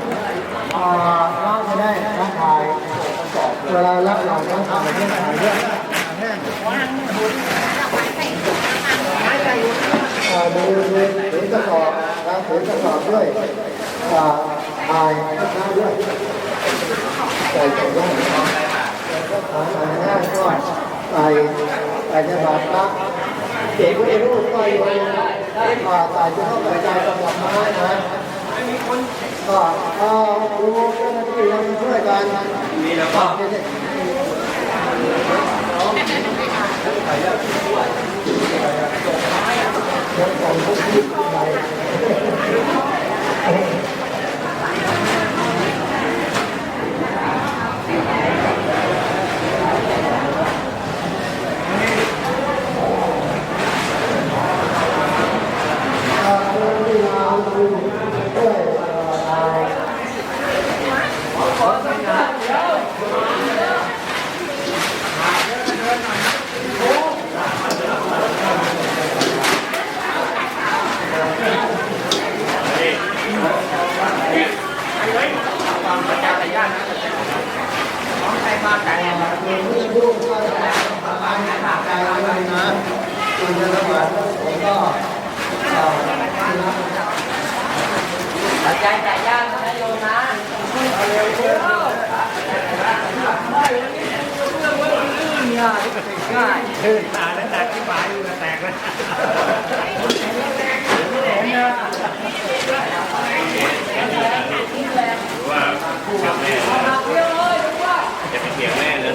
มีเครื่องอ่าเราจะได้รับถ่ายเวลารับเราต้องทำให้ถ่ายด้วยอ่าดูดูถือกระสอบนะถือกระสอบด้วยอ่าถ่ายข้าด้วยใส่ถุงย่างถ่ายง่ายก็ใส่ใส่จะบาดพระเด็กผู้เองรู้ก็อยู่ได้ผ่าตายจะเข้าไปใจกับดอกไม้นะ ก็เอาดูเจ้าหน้าที่ยังช่วยกันมีแล้วก็ยังส่งพวกที่ไปเอาดูที่เราดูด้วยตาย ปัจจัยใส่ย่างนะของใครมาไก่ ลูกก็ทำงานหาใจด้วยนะคุณจะระบาดผมก็เอ่อ ปัจจัยใส่ย่างนะโยมนะ ตื่นตาแล้วแตกที่ปลายอยู่แตกแล้วว่าเชื่อแม่จะไปเถียงแม่เลย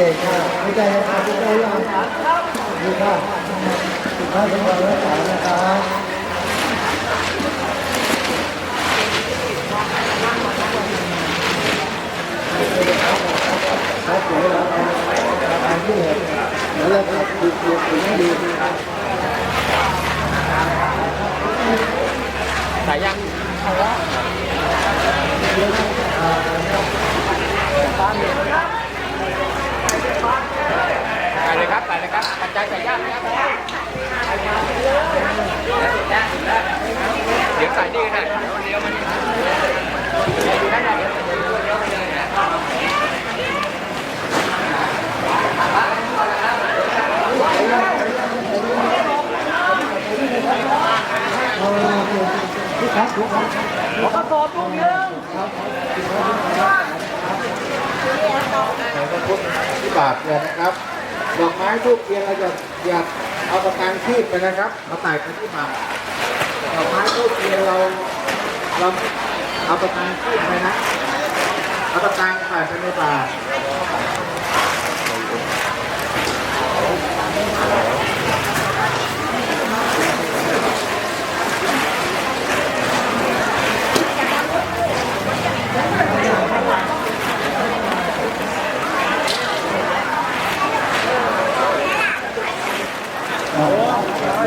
เก่งค่ะไม่ใจนะครับไม่ใจยังดีค่ะสุขภาพเป็นความรักษานะครับครับเดี๋ยวเราทำที่เห็นแล้วเราก็ดูดูดูให้ดีใส่ย่ามใส่เลยครับใส่เลยครับปัจจัยใส่ย่ามนะครับเดี๋ยวใส่นี่นนะเดี๋ยวเลี้ยวมานี่เดี๋ยวอยู่ด้านในเดี๋ยวเดี๋ยวเลี้ยวไปเลยนะเอาเวลาที่ครับทุกคนประกอบทุกเรื่องที่บาทเนี่ยนะครับ ดอกไม้ทุกเทียนเราจะอยากเอาประกันคีบไปนะครับเอาใส่ไปที่บ่าดอกไม้ทูบเทียนเราเราเอาประกันคีบไปนะเอาประกันใส่ไปในบ่า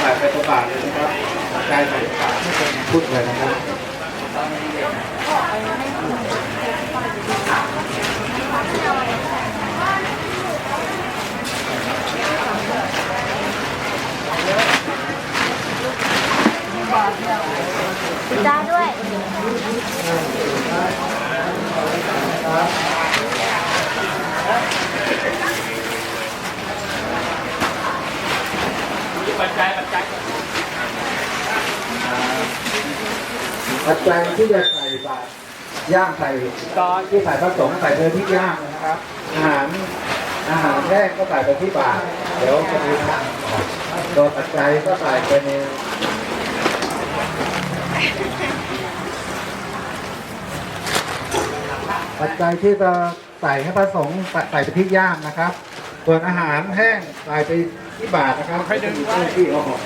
ใส่ไปตัวบาทเลยนะครับใจใส่บาทไม่เป็นพุทธเลยนะครับ จ้าด้วย ปัจจัยปัจจัย ปัจจัยที่จะใส่บาตรย่างใส่ตอนที่ใส่พระสงฆ์ใส่เนื้อที่ย่างนะครับ อาหารอาหารแห้งก็ใส่ไปที่บาตรเดี๋ยวจะมีทางตัวปัจจัยก็ใส่ไปในปัจจัยที่จะใส่ให้พระสงฆ์ใส่ใส่ไปที่ย่างนะครับ ส่วนอาหารแห้งใส่ไปที่บาตรนะครับให้ดึงที่ออก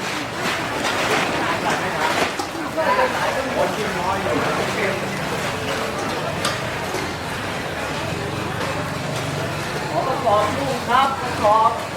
ปัจ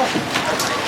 Oh.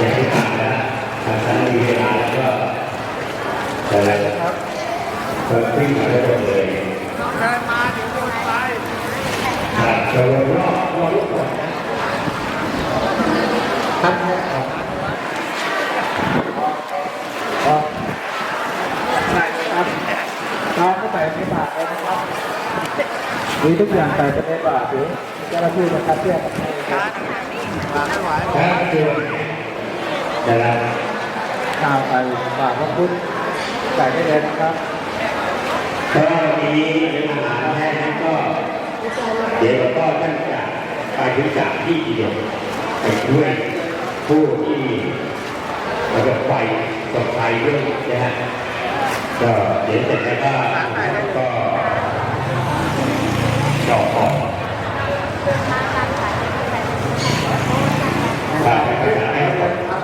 เถ้าท่านมีเวลาแล้วก็จะอะไรนะครับก็วิ่งมาได้หมดเลย เดินมาถึงตรงไป ครับจะวนรอบรอบก่อน ครับครับก็ใส่ครับน้องก็ใส่ในบาทเลยนะครับ มีทุกอย่างใส่ไปในบาทหรือเจ้าหน้าที่จะคัดแยกกันให้ครับครับคือจะรับข้าวใส่บาทพระพุทธใส่ได้เลยนะครับเพราะว่าวันนี้เป็นอาหารแห้งก็เดี๋ยวก็ท่านจะไปถึงจากที่เดียวไปช่วยผู้ที่ประสบไฟประสบภัยด้วยนะฮะก็เดี๋ยวเสร็จแล้วก็ก็ ดอกออกฝากไปหาให้หมดครับ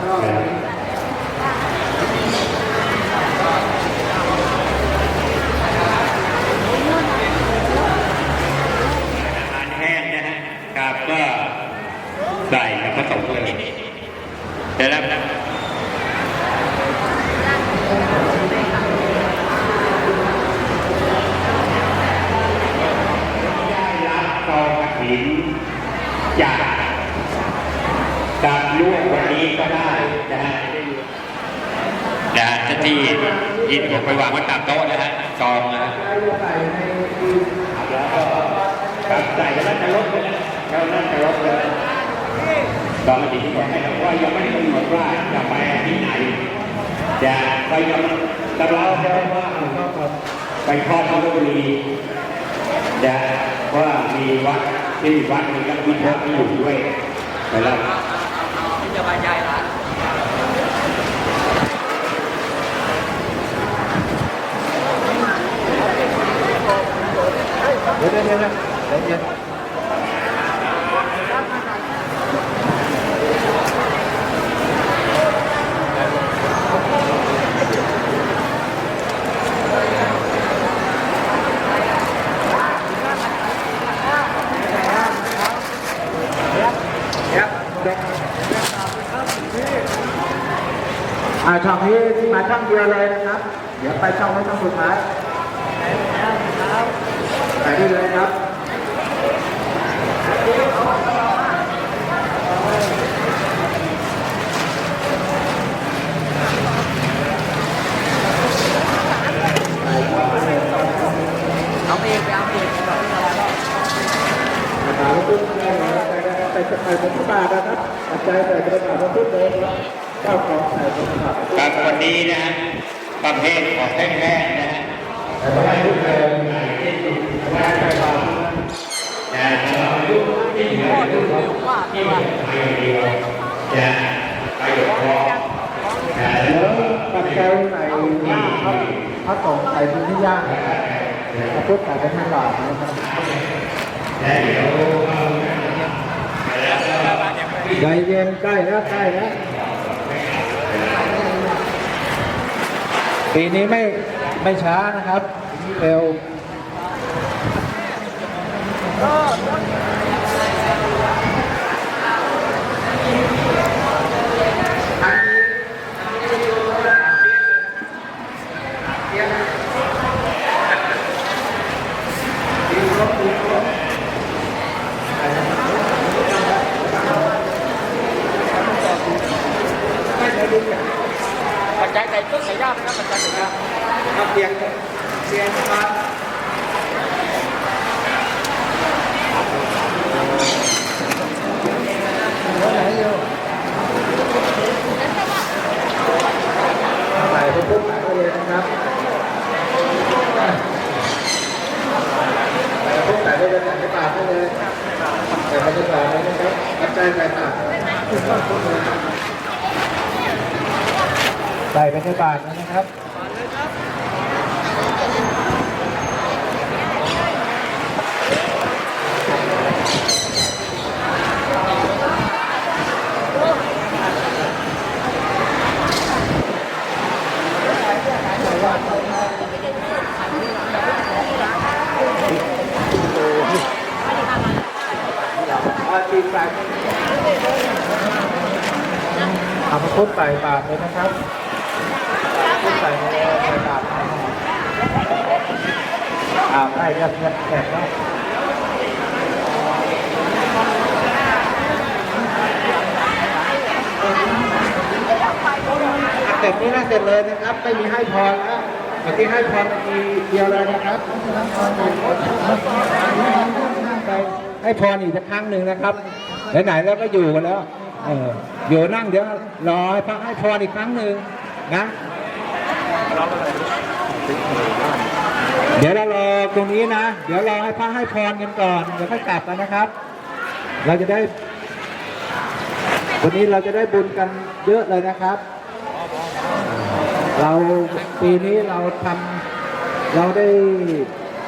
อาหารแห้งนะฮะครับก็ใส่กับผสมเลยเดี๋ยวนะได้รับกองกระถิน จากการล่วงวันนี้ก็ได้นะฮะนะฮะที่ยินผมไปวางไว้ตามโต๊ะนะฮะจองนะแล้วก็ครับใส่แล้วจะลดเลยนะแล้วนั่นจะลดเลยตอนนี้ที่บอกให้เราว่ายังไม่ได้กำหนดว่าจะไปที่ไหนจะไปยังแต่เราจะว่าไปทอดที่ลพบุรีจะว่ามีวัด ที่วัดมีกับมีพระอยู่ด้วยนะครับ ที่จะบรรยายร้าน เดี๋ยวเดี๋ยวเดี๋ยวเดี๋ยวเดี๋ยว อ่าช่องนี้ที่มาช่องเดียวเลยนะครับ เดี๋ยวไปช่องไว้ช่องสุดท้ายไปได้เลยครับ เอาเองไปเอาเอง ถามว่าพุทธได้ไหมใส่ใส่ใส่เป็นบาทนะครับปัจจัยใส่เป็นบาทพระพุทธเลย ครับเจ้ารวันนี้นะฮะประเภทของแห้งๆนะฮะแต่พระพุทธเลยได้ใส่บาทนะเรายุที่เหลืออยู่ที่ไม่ไปเดียวจะไปหยดคอนะแล้วปัจจัยใส่หน้าพระพระสงฆ์ใส่เป็นที่ยางพระพุทธใส่เป็นบาทนะครับและเดี๋ยวใจเย็นใกล้แล้วใกล้แล้ว ปีนี้ไม่ไม่ช้านะครับเร็ว ปัจจัยใส่ต้นใส่ย่าไปนะปัจจัยใส่ย่าครับเตียงเตียงมาใส่พวกปุ๊บใส่ไปเลยนะครับใส่พวกใส่ไปเลยใส่ในปากไปเลยใส่ไปในปากเลยนะครับปัจจัยใส่ปาก ใส่ไปในปากนะครับอาตีใส่เอาพระพุทใส่บาตรเลยนะครับพุทธใส่ไปเลยใส่บาตร อ่าได้เรียบเรียบแขกแล้วเสร็จนี่น่าเสร็จเลยนะครับ ไม่มีให้พรแล้วเมื่อกี้ให้พรเมื่อกี้เดียวเลยนะครับให้พรอีกสักครั้งหนึ่งนะครับไหนๆแล้วก็อยู่กันแล้วเอออยู่นั่งเดี๋ยวรอให้พระให้พรอีกครั้งหนึ่งนะ เดี๋ยวเรารอตรงนี้นะ เดี๋ยวรอให้พระให้พรกันก่อนเดี๋ยวค่อยกลับกันนะครับ เราจะได้ วันนี้เราจะได้บุญกันเยอะเลยนะครับ เราปีนี้เราทำเราได้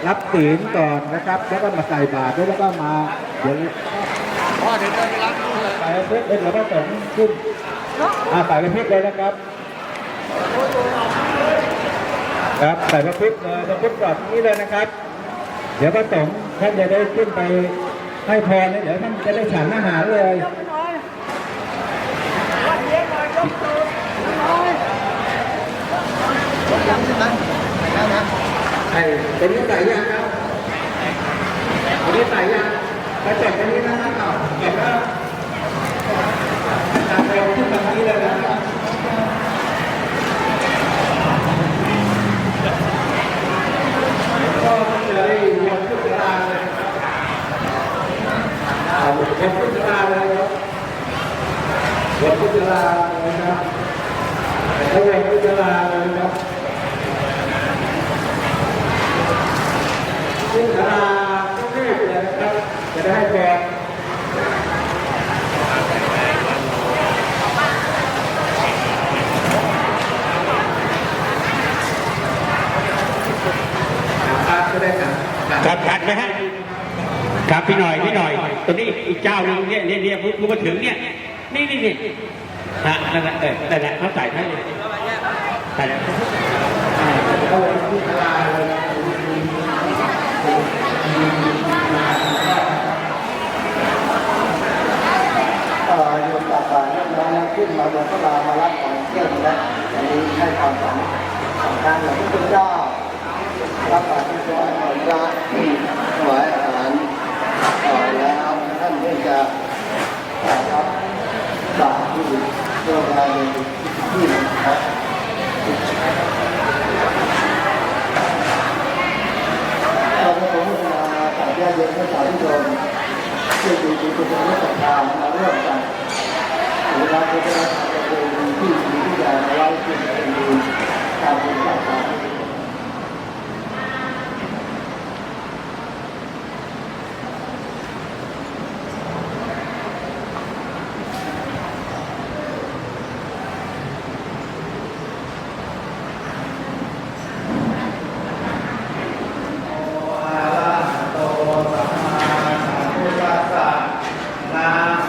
รับศีลก่อนนะครับ แล้วก็มาใส่บาตรแล้วก็มาเดี๋ยวพ่อเดี๋ยวเดินไปรับลูกเลยใส่เพชรเอ็นแล้วก็สงขึ้นอ่าใส่เพชรเลยนะครับ ครับใส่พระพุทธเลยพระพุทธแบบนี้เลยนะครับ เดี๋ยวพระสงฆ์ท่านจะได้ขึ้นไปให้พรนะเดี๋ยวท่านจะได้ฉันอาหารเลยไอ้เป็นนี้ใส่ยังครับเป็นนี้ใส่ยังกระจกอันนี้นะครับเอาเก็บแล้วตามไปขึ้นแบบนี้เลยนะครับ ก็จะได้วนพุทธราเลยเอาวนพุทธราเลยครับวนพุทธราเลยครับแล้ววนพุทธราเลยครับพุทธราก็รีบเลยนะครับ จะได้แบกครับก็ได้ครับ ครับชัดไหมฮะครับพี่หน่อยพี่หน่อยตัวนี้อีก เจ้านึงเนี่ยเนี่ยเนี่ยพูดมาถึงเนี่ยนี่นี่นี่ฮะนั่นแหละเออนั่นแหละเขาใส่ให้เลยใส่แล้วก็วนพุทธราเลยเอ่อโยมตักบาตรเรียบร้อยแล้วขึ้นมาบนพระรามารับของเที่ยงแล้วอันนี้ให้ความสำคัญอย่างที่พระเจ้ารับบาตรเรียบร้อยขอพระถวายอาหารต่อแล้วท่านก็จะรับบาตรที่โรงงานในที่นะครับ เราก็ผมมาสายญาติโยมและสาธุชนที่ดีที่คุณจะศรัทธามาร่วมกันหรือเราจะได้ทำเป็นที่ดีที่ใหญ่มาไว้ที่เป็นดีการเป็นศรัทธา พั